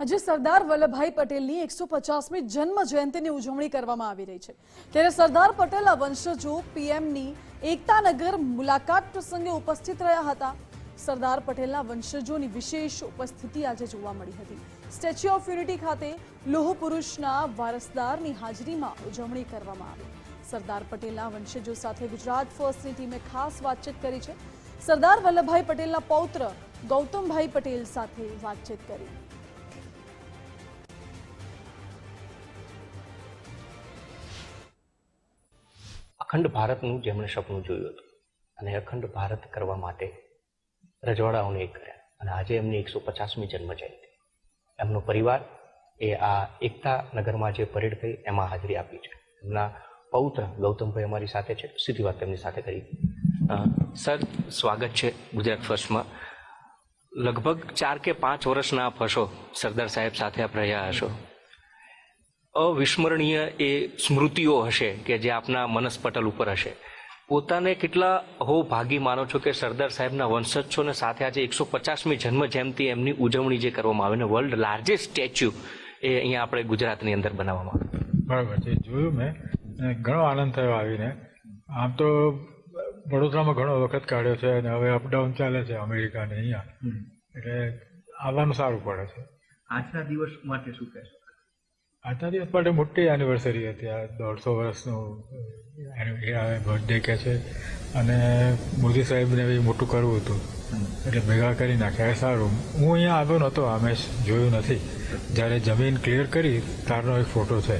આજે સરદાર વલ્લભભાઈ પટેલની એકસો પચાસમી જન્મ જયંતિની ઉજવણી કરવામાં આવી રહી છે. ત્યારે સરદાર પટેલના વંશજો પીએમની એકતાનગર મુલાકાત પ્રસંગે ઉપસ્થિત રહ્યા હતા. સરદાર પટેલના વંશજોની વિશેષ ઉપસ્થિતિ આજે જોવા મળી હતી. સ્ટેચ્યુ ઓફ યુનિટી ખાતે લોહ પુરુષના વારસદારની હાજરીમાં ઉજવણી કરવામાં આવી. સરદાર પટેલના વંશજો સાથે ગુજરાત ફર્સ્ટની ટીમે ખાસ વાતચીત કરી છે. સરદાર વલ્લભભાઈ પટેલના પૌત્ર ગૌતમભાઈ પટેલ સાથે વાતચીત કરી. અખંડ ભારતનું જેમણે સપનું જોયું હતું અને અખંડ ભારત કરવા માટે રજવાડાઓને એક કર્યા અને આજે એમની એકસો પચાસમી જન્મ જયંતિ એમનો પરિવાર એ આ એકતા નગરમાં જે પરેડ થઈ એમાં હાજરી આપી છે. એમના પૌત્ર ગૌતમભાઈ અમારી સાથે છે. સીધી વાત તેમની સાથે કરી. સર, સ્વાગત છે ગુજરાત ફર્સ્ટમાં. લગભગ ચાર કે પાંચ વર્ષના આપ સરદાર સાહેબ સાથે આપ રહ્યા હશો. અવિસ્મરણીય એ સ્મૃતિઓ હશે કે જે આપના મનસ્પટલ ઉપર હશે. પોતાને કેટલા હો ભાગી માનો છો કે સરદાર સાહેબના વંશજ છો ને સાથે આજે એકસો પચાસમી જન્મ જયંતિ એમની ઉજવણી જે કરવામાં આવે ને વર્લ્ડ લાર્જેસ્ટ સ્ટેચ્યુ એ અહીંયા આપણે ગુજરાતની અંદર બનાવવામાં આવે. બરાબર છે. જોયું મેં. ઘણો આનંદ થયો આવીને. આમ તો વડોદરામાં ઘણો વખત કાઢ્યો છે અને હવે અપડાઉન ચાલે છે અમેરિકા ને અહીંયા એટલે આવવાનું સારું પડે છે. આજના દિવસ માટે શું કહેશો? આજના દિવસ માટે મોટી એનિવર્સરી હતી. આ દોઢસો વર્ષનું બર્થડે કે છે. અને મોદી સાહેબને બી મોટું કરવું હતું. એટલે ભેગા કરી નાખ્યા. સારું. હું અહીંયા આવ્યો નહોતો હંમેશ જોયું નથી. જ્યારે જમીન ક્લિયર કરી, તારનો એક ફોટો છે.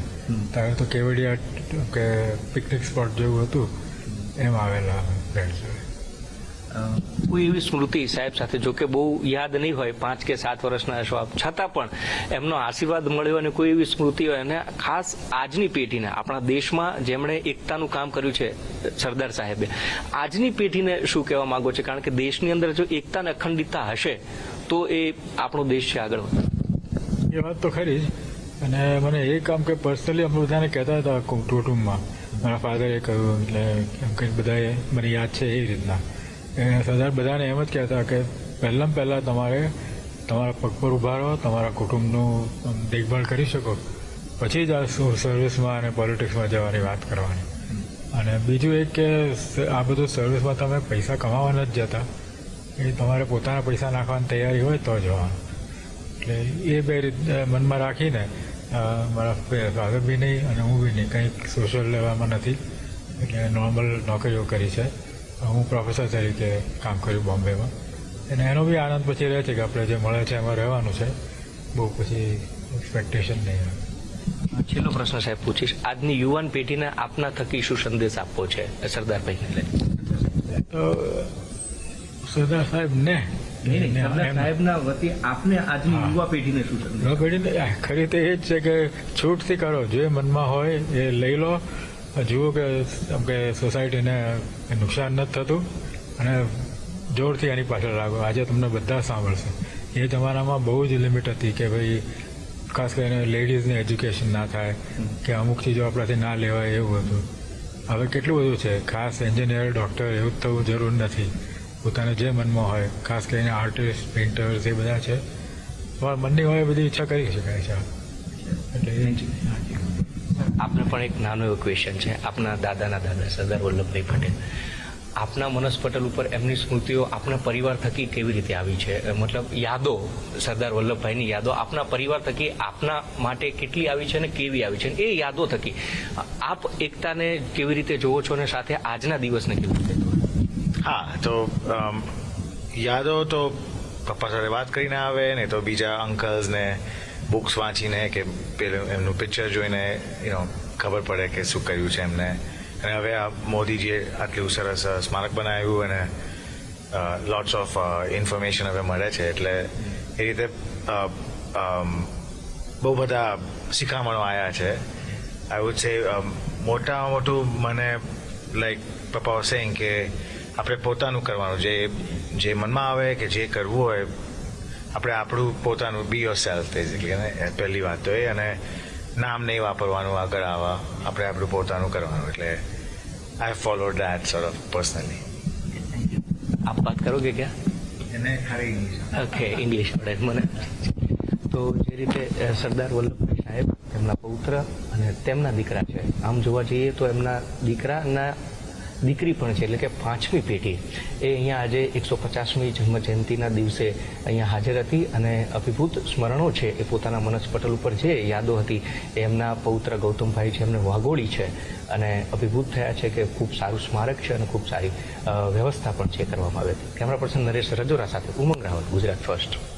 તારે તો કેવડિયા કે પિકનિક સ્પોટ જેવું હતું. એમ આવેલા ફ્રેન્ડ્સ કોઈ એવી સ્મૃતિ સાહેબ સાથે જો કે બહુ યાદ નહીં હોય, પાંચ કે સાત વર્ષના હશો છતાં પણ એમનો આશીર્વાદ મળ્યો અને કોઈ એવી સ્મૃતિ હોય અને ખાસ આજની પેઢીને, આપણા દેશમાં જેમણે એકતાનું કામ કર્યું છે, સરદાર સાહેબે, આજની પેઢીને શું કહેવા માંગો છે? કારણ કે દેશની અંદર જો એકતા અને અખંડિતતા હશે, તો એ આપણો દેશ છે આગળ વધે. એ વાત તો ખરી અને મને એ કામ કે પર્સનલી અમે બધાને કહેતા હતા કુટુંબમાં. મારા ફાધરે કહ્યું, એટલે એમ કંઈક બધાએ, મને યાદ છે એ રીતના. સરદાર બધાને એમ જ કહેતા કે પહેલાં પહેલાં તમારે તમારા પગ પર ઊભા રહો, તમારા કુટુંબનું દેખભાળ કરી શકો. પછી જ આ સર્વિસમાં અને પોલિટિક્સમાં જવાની વાત કરવાની. અને બીજું એક કે આ બધું સર્વિસમાં તમે પૈસા કમાવા નથી જતા. એ તમારે પોતાના પૈસા નાખવાની તૈયારી હોય તો જવાનું એટલે એ બે રીતે મનમાં રાખીને મારા ફાધર બી નહીં અને હું બી નહીં. કંઈક સોશિયલ લેવામાં નથી. એટલે નોર્મલ નોકરીઓ કરી છે. હું પ્રોફેસર તરીકે કામ કર્યું બોમ્બેમાં. અને એનો બી આનંદ પછી રહે છે કે આપણે જે મળે છે એમાં રહેવાનું છે. બહુ પછી એક્સપેક્ટેશન નહીં આવે. છેલ્લો પ્રશ્ન સાહેબ પૂછીશ. આજની યુવાન પેઢીને આપના થકી શું સંદેશ આપવો છે? સરદારભાઈને લઈને. તો સરદાર સાહેબ ને નહીં નહીં સરદાર એમ- સાહેબના વતી આપને આજની યુવા પેઢીને શું સંદેશ? યુવા પેઢીને ખરી તો એ જ છે કે છૂટથી કરો. જે મનમાં હોય એ લઈ લો. જુઓ કે આમ કે સોસાયટીને નુકસાન નથી થતું અને જોરથી એની પાછળ લાગો. આજે તમને બધા સાંભળશે. એ જમાનામાં બહુ જ લિમિટ હતી કે ભાઈ, ખાસ કરીને લેડીઝને એજ્યુકેશન ના થાય, કે અમુક ચીજો આપણાથી ના લેવાય એવું હતું. હવે કેટલું બધું છે. ખાસ એન્જિનિયર, ડૉક્ટર એવું જ થવું જરૂર નથી. પોતાને જે મનમાં હોય, ખાસ કરીને આર્ટિસ્ટ, પેઇન્ટર્સ એ બધા છે. મનની હોય બધી ઈચ્છા કરી શકાય છે. આપને પણ એક નાનો એવો ક્વેશ્ચન છે. આપના દાદાના દાદા, સરદાર વલ્લભભાઈ પટેલ. આપના મનસ ઉપર એમની સ્મૃતિઓ આપના પરિવાર થકી કેવી રીતે આવી છે? મતલબ યાદો, સરદાર વલ્લભભાઈની યાદો આપના પરિવાર થકી, આપના માટે કેટલી આવી છે અને કેવી આવી છે? એ યાદો થકી. આપ એકતાને કેવી રીતે જોવો છો અને સાથે આજના દિવસને કેવી રીતે હા, તો યાદો તો પપ્પા સાથે વાત કરીને આવે ને તો બીજા અંકલ્સ ને બુક્સ વાંચીને કે પેલું એમનું પિક્ચર જોઈને યુ ખબર પડે કે શું કર્યું છે એમને. અને હવે આ મોદીજીએ આટલું સરસ સ્મારક બનાવ્યું અને લોટ્સ ઓફ ઇન્ફોર્મેશન હવે મળે છે. એટલે એ રીતે બહુ બધા શિખામણો આવ્યા છે. આઈ વુડ સે મોટામાં મોટું મને લાઈક પપ્પા સેંગ કે આપણે પોતાનું કરવાનું, જે જે મનમાં આવે કે જે કરવું હોય આપણે આપણું પોતાનું બી યોર સેલ્ફ બેઝિકલી પહેલી વાત તો એ અને નામ નહીં વાપરવાનું આગળ આવવા આપણે આપણું પોતાનું કરવાનું એટલે I follow that sort of personally આપ વાત કરોગે ક્યાં? એને ખાલી ઇંગ્લિશ ઓકે ઇંગ્લિશ પડે મને. તો જે રીતે સરદાર વલ્લભભાઈ સાહેબ તેમના પૌત્ર અને તેમના દીકરા છે. આમ જોવા જઈએ તો એમના દીકરાના દીકરી પણ છે, એટલે કે પાંચમી પેઢી એ અહીંયા આજે એકસો પચાસમી જન્મ જયંતિના દિવસે અહીંયા હાજર હતી અને અભિભૂત સ્મરણો છે એ પોતાના મનસપટલ ઉપર જે યાદો હતી એમના પૌત્ર ગૌતમભાઈ છે, એમને વાગોળી છે અને અભિભૂત થયા છે કે ખૂબ સારું સ્મારક છે અને ખૂબ સારી વ્યવસ્થા પણ છે કરવામાં આવી હતી. કેમેરા પર્સન નરેશ રજોરા સાથે ઉમંગ રાવલ, ગુજરાત ફર્સ્ટ.